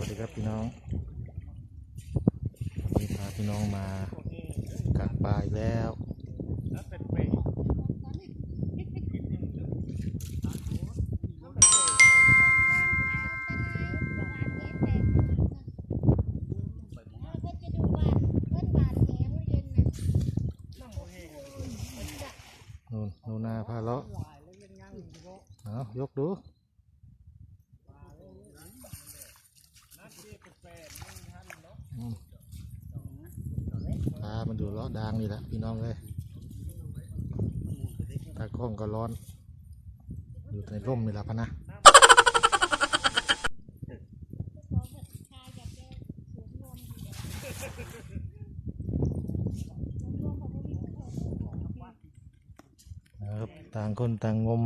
วัสดีครับพี่น้องวันนี้พาพี่น้องมากักปลาอีกแล้ว นู่นนูนาพาเลาะเอายกดู อืมพามันดูเลาะดางนี่แหละพี่น้องเลยตากล้องก็ร้อน อยู่ในร่มนี่แหละพะนะนะครับต่างคนต่างงม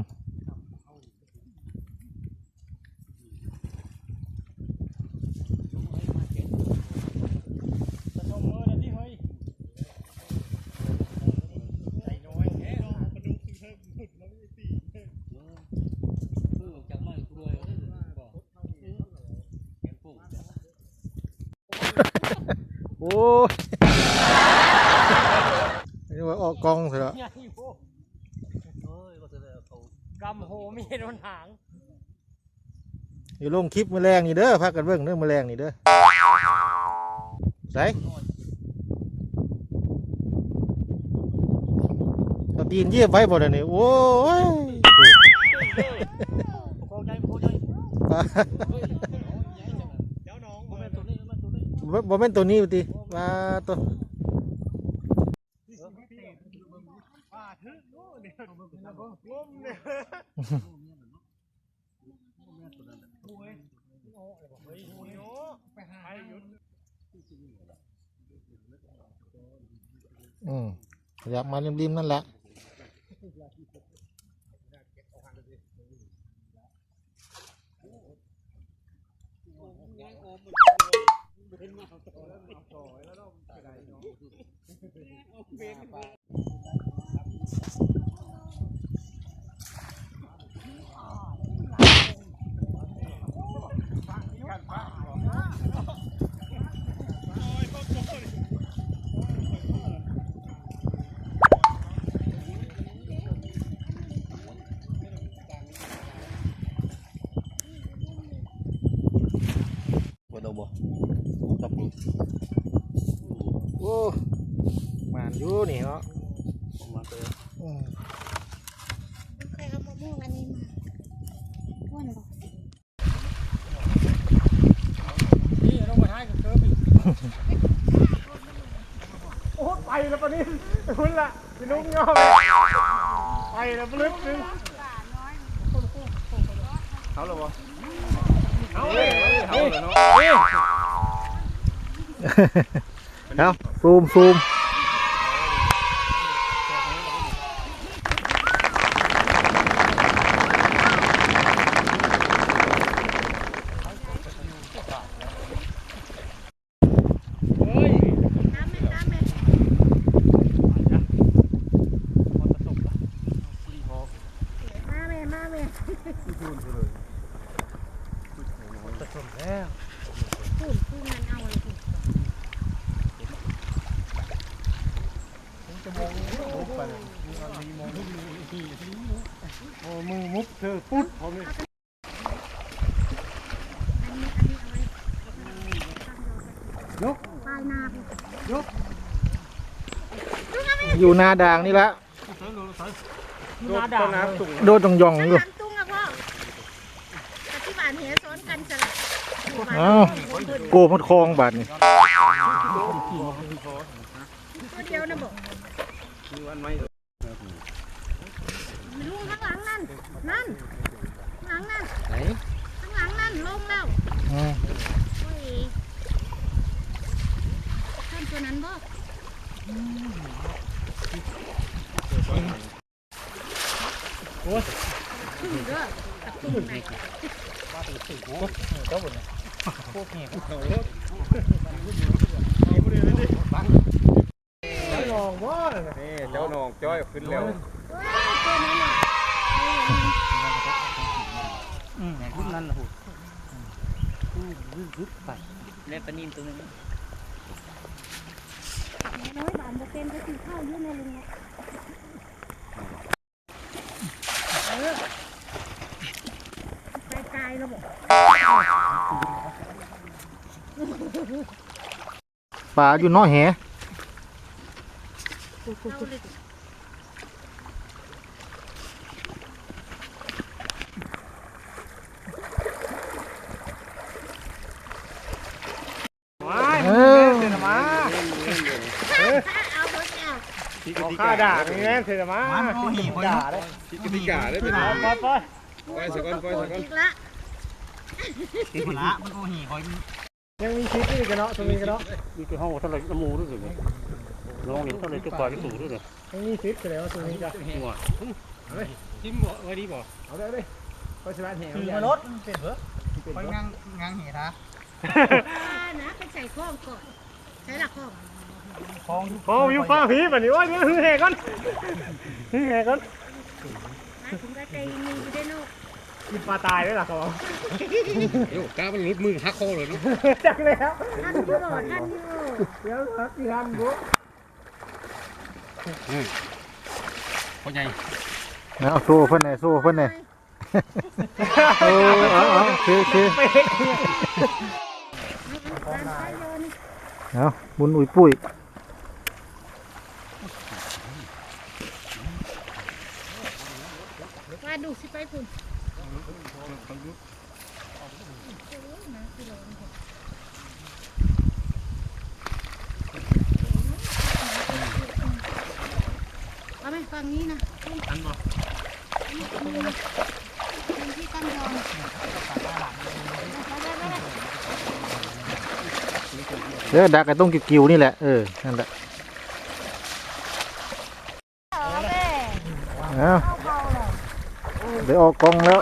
โอ้ยนี่ว่าออกกองเถอะกำโหมีโดนหางอยู่ลงคลิปมือแรงนี่เด้อพักกันเบิ่งเด้อมือแรงนี่เด้อใส่เอาตีนเยียบไว้บ่เดี๋ยวนี้โอ้ย โคใจโคใจ ปลา เดี๋ยวน้องบ่แม่นตัวนี้มันตัวนี้ บ่แม่นตัวนี้ติปลาตัวป้าทึกโน่เนี่ยมเนี่ยโอ้ย เป็นมาต่อแล้วมาต่อแล้วเราไปไหนเนาะบ่ตับดู โอ้มานอยู่นี่เนาะ มาเตอ อืม ใครเอามะม่วงอันนี้มาอ้วนบอก นี่ต้องมาท้ายกับเคิร์ฟอีกโอ้ไปแล้วปะนี่ คุณล่ะพี่นุ้งยอมไปแล้วปลึกนึงเอาแล้วะเอาเลยเอาเลยเนาะเอาซูมซูม เฮ้ย น้ำไหมน้ำไหม มาแม่มาแม่ จะชนแล้ว พูดพูดมันเอาเลยสิ จะมองมุกไปเลยมีอะไรมอง ที่โอ้มือมุกเธอปุ๊ดผมนี่อันนี้อันนี้เอาไว้ยกปลายนาพี่ยกอยู่นาด่างนี่ละโดนต้นน้ำตุ่มโดนตรงยองข้างอยู่หลังตุ้งอะพ่อปฏิบัติเหตุซ้อนกันสลับอ้าวโกมดคลองบาดนี่ตัวเดียวนะบอก คือวันไม่ ลุงข้างหลัง นั่นนั่นข้างหลังนั่นไหนข้างหลังนั่นลงแล้วอืมโอ้ยท่านตัวนั้นบ่ขึ้นเด้อตะตุ้งไหนลองว่านี่เจ้าน้องจ้อยขึ้นแล้ว ตัวนั้นนะรุ่นนั้นนะเล่นปนินตัวนึงน้อยบานบ่เป็นก็สิข้าวอยู่ในลุงนี่ยเออไปไกลแล้วบ่ปลาอยู่น้อยแห เอาเลย ว้าย เอ มึง อ แม่นเสร็จมา เอาหมด แล้วเอาข้าด่ามึงแม่นเสร็จมาด่าเลยคิดกติกาได้เป็นไปไปไปสักก่อนไปสักก่อนอีกละยังมีคลิปอีกกันเนาะตรงนี้กันเนาะนี่คือห้องเท่าไรน้ำมูด้วยสิน้องนี่เท่าไรก็ปล่อยก็สูด้วยสิยังมีคลิปกันแล้วตรงนี้จ้ะหัวจิ้มบ่ไว้ดีบ่เอาได้เลยไปสบายแหงคือมารถมันเป็นเหรอไปงางงางเหตุฮะอ่านะไปใส่ข้องก่อนใส่ละข้อง โอ้ยฟ้าผีแบบนี้โอ้ยนี่คือแหกก่อนคือแหกก่อนนะถุงกระเตยมีอยู่ได้เนกกินปลาตายด้วยล่ะเขาบอกโยกล้ามันรุดมือหักคอเลยเนาะจักแล้วท่านอยู่หรอท่านอยู่เดี๋ยวสักกี่ทันบุพ่อใหญ่เอาสู้เพิ่นหน่อยสู้เพิ่นหน่อยเออเอาเอาคือคือการใช้โยนเอาบุญอุ้ยปุ้ยาดูสิไปคุณเอาไหมฝั่งนี้นะอันบ่ที่ตั้งยอนไปไปไปเด้อดักไอ้ตรงกิ้วๆนี่แหละ เออ นั่นแหละเอา ไปเอาเอาเผาเลยเดี๋ยวออกกองแล้ว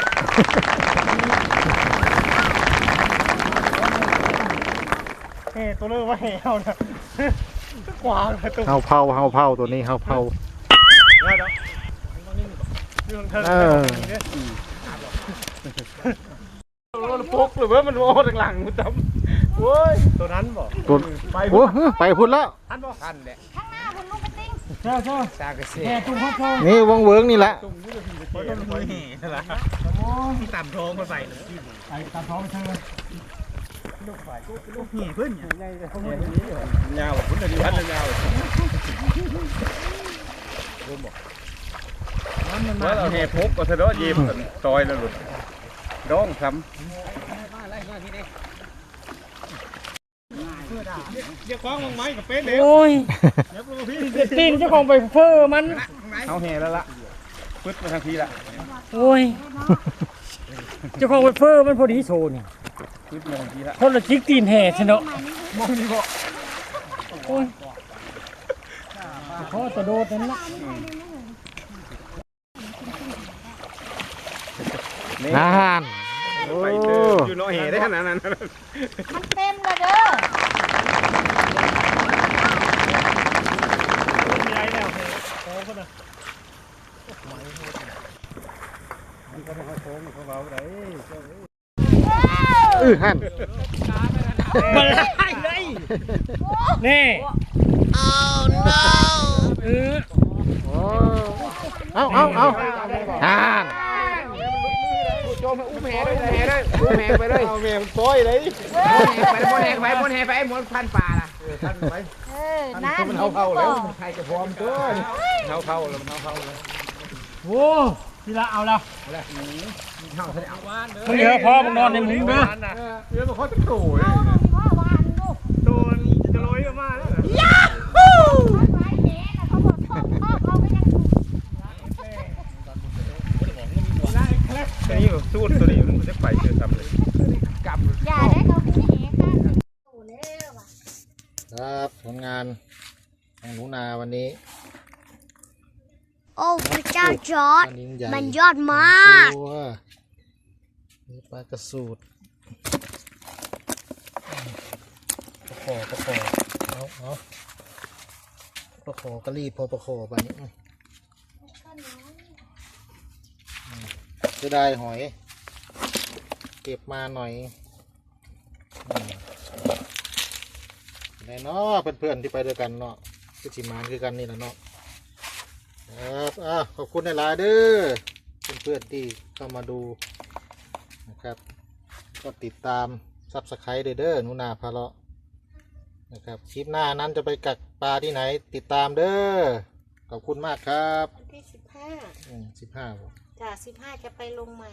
เฮ้ตัวเลือกว่าแหวนะกวางเลยตัวเฮาเผาเฮาเผาตัวนี้เฮาเผาเดี๋ยวเดี๋ยวเรื่องเธอเออมันพกหรือว่ามันโอ้ทางหลังมันจำโอ้ยตัวนั้นบอกตัวโอ้ไปพุ่นแล้วทันบอกท่านแหละ เจ้าเจ้าสากเสียแห่ตุ้งพ่อโชว์นี่วงเวิร์กนี่แหละต่ำท้องมาใส่ใส่ต่ำท้องเธอลูกฝ่ายลูกหี่เพื่อนใหญ่เลยเขาไม่ได้ยาวพุ่นดีพันยาวว่าเราแห่พกก็สะดอเย็บซอยแล้วหลุดร้องซ้ เดี๋ยวคว้างลงไม้กับเป็นเดี๋ยวโอ้ยเดี๋ยวพี่ตีนเจ้าของไปเฟอร์มันเอาแห่แล้วล่ะปึ๊ดมาทางทีละโอ้ยเจ้าของไปเฟอร์มันพอดีโชว์เนี่ยปึ๊ดมาทางทีละคนละจิกตีนแห่ชเนาะมองดีบอกโอ้ยเขาจะโดดนั่นละนานโอ้ไปเดินอยู่น้อยแห่ได้ขนาดนั้นมันเต็มเลยเด้อ ใหญ่แล้วโค้งเขาน่ะ เออหันมันไล่เลยนี่เออโอ้เอาเอาเอาหันโจมอุ้มแห่ด้วยแห่ด้วยอุ้มแห่ไปเลยเอาแม่มันต้อยเลยไปบนแห่ไปบนแห่ไปหมดพันป่าล่ะเออนั่นมันเฮาเฮาแล้วใครจะพร้อมตัวเฮาเฮาแล้วมันเฮาเฮาแล้วโอ้ ทีละเอาละมึงเหลือพอมึงนอนในมุ้งเด้อเดี๋ยวมันเขาจะโตเลยพ่อวานลูกตัวจะลอยออกมาแล้วไม้แหนะเขาบอกพ่อพ่อเขาไม่ยังตัวนี้สู้ตัวนี้มันจะไปเจอซ้ำเลยกำอย่าได้เขาไม่แหกันโตแล้วอะครับผลงานของหนูนาวันนี้โอ้พระเจ้าจอร์ดปลานินใหญ่มันยอดมากตัวนี่ปลากระสูดประคอประคอเอาเอาประคอกระรีบพอประคอไปนี่อืมอืมจะได้หอย เก็บมาหน่อยอืมแน่เนาะเพื่อนๆที่ไปด้วยกันเนาะคือสิมานคือกันนี่แหละเนาะ ครับอะขอบคุณในไลน์เด้อเพื่อนๆที่เข้ามาดูนะครับ ก็ติดตามซับสไครต์เด้อหนูนาพาเลาะนะครับคลิปหน้านั้นจะไปกักปลาที่ไหน ติดตามเด้อขอบคุณมากครับวันที่สิบห้าสิบห้า จ้ะสิบห้าจะไปลงใหม่